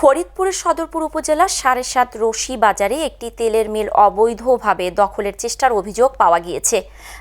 ফরিদপুরের সদরপুর উপজেলার সাড়ে সাত রশি বাজারে একটি তেলের মিল অবৈধভাবে দখলের চেষ্টার অভিযোগ পাওয়া গিয়েছে।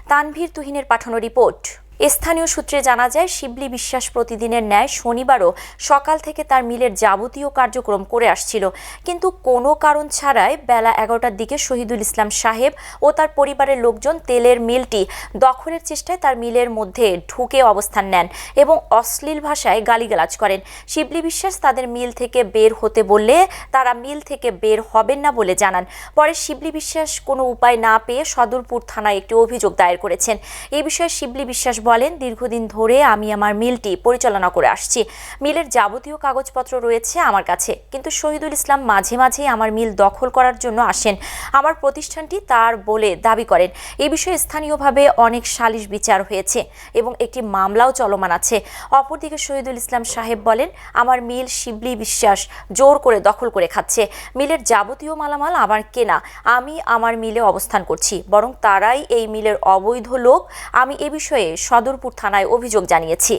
তানভীর তুহিনের পাঠানো রিপোর্ট। স্থানীয় সূত্রে জানা যায়, শিবলি বিশ্বাস প্রতিদিনের ন্যায় শনিবারও সকাল থেকে তার মিলের যাবতীয় কার্যক্রম করে আসছিল। কিন্তু কোনো কারণ ছাড়াই বেলা এগারোটার দিকে শহীদুল ইসলাম সাহেব ও তার পরিবারের লোকজন তেলের মিলটি দখলের চেষ্টায় তার মিলের মধ্যে ঢুকে অবস্থান নেন এবং অশ্লীল ভাষায় গালিগালাজ করেন। শিবলি বিশ্বাস তাদের মিল থেকে বের হতে বললে তারা মিল থেকে বের হবেন না বলে জানান। পরে শিবলি বিশ্বাস কোনো উপায় না পেয়ে সদরপুর থানায় একটি অভিযোগ দায়ের করেছেন। এই বিষয়ে শিবলি বিশ্বাস বলেন, দীর্ঘদিন ধরে আমি আমার মিলটি পরিচালনা করে আসছি। মিলের যাবতীয় কাগজপত্র রয়েছে আমার কাছে। কিন্তু শহীদুল ইসলাম মাঝে মাঝেই আমার মিল দখল করার জন্য আসেন। আমার প্রতিষ্ঠানটি তার বলে দাবি করেন। এ বিষয়ে স্থানীয়ভাবে অনেক সালিশ বিচার হয়েছে এবং একটি মামলাও চলমান আছে। অপরদিকে শহীদুল ইসলাম সাহেব বলেন, আমার মিল শিবলি বিশ্বাস জোর করে দখল করে খাচ্ছে। মিলের যাবতীয় মালামাল আমার কেনা। আমি আমার মিলে অবস্থান করছি। বরং তারাই এই মিলের অবৈধ লোক। আমি এ বিষয়ে সদরপুর থানায় অভিযোগ জানিয়েছি।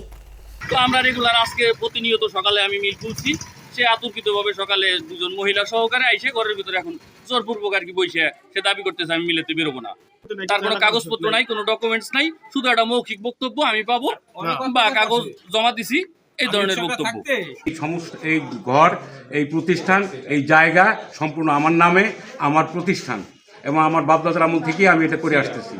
তো আমরা রেগুলার আজকে প্রতিনিয়ত সকালে আমি মিল খুলছি সে আতঙ্কিতভাবে সকালে দুজন মহিলা সহকারে আইসে ঘরের ভিতরে এখন জোরপূর্বক আর কি বইসে সে দাবি করতেছে আমি মিলেতে বেরোবো না। তার কোনো কাগজপত্র নাই কোনো ডকুমেন্টস নাই শুধু একটা মৌখিক বক্তব্য আমি পাবো বা কাগজ জমা দিছি এই ধরনের বক্তব্য। এই সমস্ত এই ঘর এই প্রতিষ্ঠান এই জায়গা সম্পূর্ণ আমার নামে আমার প্রতিষ্ঠান এবং আমার বাপদাদার আমল থেকেই আমি এটা করে আসতেছি।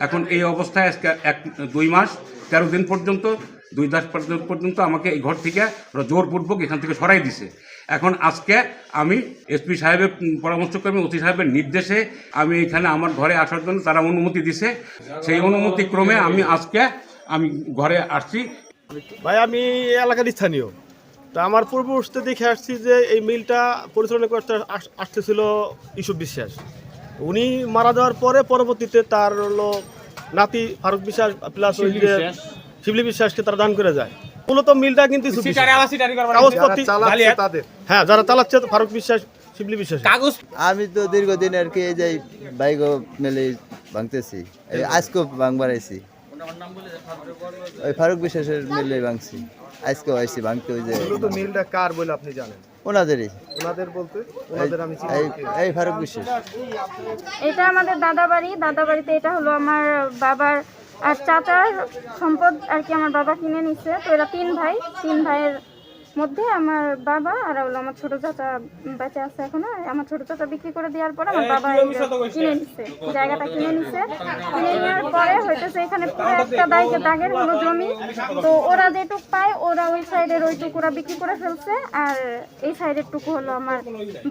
এখন এই অবস্থায় আজকে এক, দুই মাস, তেরো দিন পর্যন্ত, দুই মাস পর্যন্ত- পর্যন্ত আমাকে এই ঘর থেকে ওরা জোরপূর্বক এখান থেকে সরাই দিছে। এখন আজকে আমি এসপি সাহেবের পরামর্শক্রমে ওসি সাহেবের নির্দেশে আমি এখানে আমার ঘরে আসার জন্য তারা অনুমতি দিছে। সেই অনুমতি ক্রমে আমি আজকে আমি ঘরে আসছি। ভাই, আমি এলাকার স্থানীয়। তা আমার পূর্ববর্তীতে দেখে আসছি যে এই মিলটা পরিচালনা করতে আস- আসতেছিল ইসুফ বিশ্বাস। উনি মারা যাওয়ার পরে পরবর্তীতে তার হলো নাতি ফারুক বিশ্বাস প্লাস ওই যে শিবলি বিশ্বাসকে তারা দান করে যায়। মূলত মিলটা কিন্তু হ্যাঁ যারা চালাচ্ছে ফারুক বিশ্বাস শিবলি বিশ্বাস। আমি তো দীর্ঘদিন আর কি এই যে বাইক মেলে ভাঙতেছি। আজকে আজকেও ভাঙবার আইছি। ওই ফারুক বিশ্বাসের মিলে ভাঙছি। আজকেও আইসি ভাঙতে ওই যে মূলত মিলটা কার বলে আপনি জানেন? ওনাদেরই। ওনাদের বলতে? ওনাদের আমি চিনি। এই এই ফারুক বিশ্বাস। এটা আমাদের দাদা বাড়ি দাদা বাড়িতে এটা হলো আমার বাবার আর চাচার সম্পদ আর কি আমার বাবা কিনে নিচ্ছে তো এরা তিন ভাই। তিন ভাইয়ের মধ্যে আমার বাবা আর হলো আমার ছোট চাচা বেঁচে আছে এখনও। আমার ছোট চাচা বিক্রি করে দেওয়ার পর আমার বাবা এই কিনে নিছে জায়গাটা কিনে নিছে। কিনে নেওয়ার পরে হইতেছে এখানে পুরো একটা দাগে দাগের হলো জমি। তো ওরা যেটুক পায় ওরা ওই সাইডের ওইটুকু ওরা বিক্রি করে ফেলছে। আর এই সাইডের টুকু হলো আমার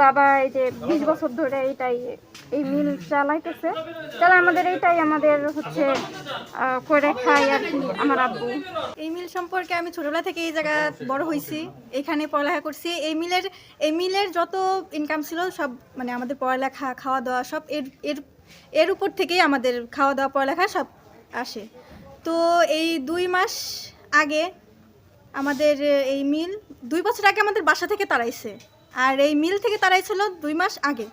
বাবা এই যে বিশ বছর ধরে এইটাই এই মিল চালাইতেছে। তাহলে আমাদের এইটাই আমাদের হচ্ছে করে খাই আর কি আমার আব্বু। এই মিল সম্পর্কে আমি ছোটবেলা থেকে এই জায়গা বড় হয়েছি এখানে পড়ালেখা করছি। এই মিলের এই মিলের যত ইনকাম ছিল সব মানে আমাদের পড়ালেখা খাওয়া দাওয়া সব এর এর এর উপর থেকেই আমাদের খাওয়া দাওয়া পড়ালেখা সব আসে। তো এই দুই মাস আগে আমাদের এই মিল, দুই বছর আগে আমাদের বাসা থেকে তাড়াইছে। আর এই মিল থেকে তাড়াইছিল দুই মাস আগে।